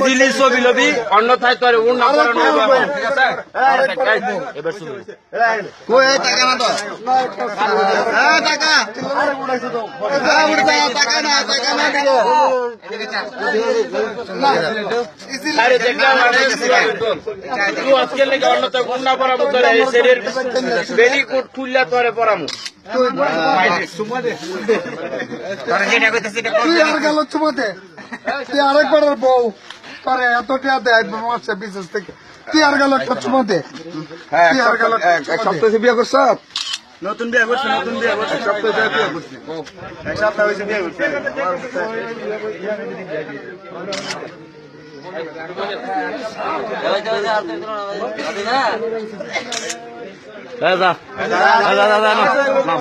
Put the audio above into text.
জিনিস ছবি লবি অন্যথায় তোর ওড়না এবার শুনুন। কই এই টাকা না তো? হ্যাঁ টাকা। হ্যাঁ উড়ে টাকা না টাকা না দিল আরে দেখলাম আরে তুই আজকে লেগে অন্যথায় ওড়না পরামু তোর এই শরীর বেলি খুললা তোরে পরামু। তুই আর গেল চুমাতে। তুই আরেকবারের বউ। তোরে এত টিয়া দেয় মাসে বিশেষ থেকে। তুই আর গেল একটা চুমাতে তুই আর গেল এক সপ্তাহ বিয়ে করছ? নতুন বিয়ে করছে নতুন বিয়ে করছে। এক সপ্তাহ বিয়ে করছে। এক সপ্তাহ হয়েছে বিয়ে করছে। দাদা দাদা দাদা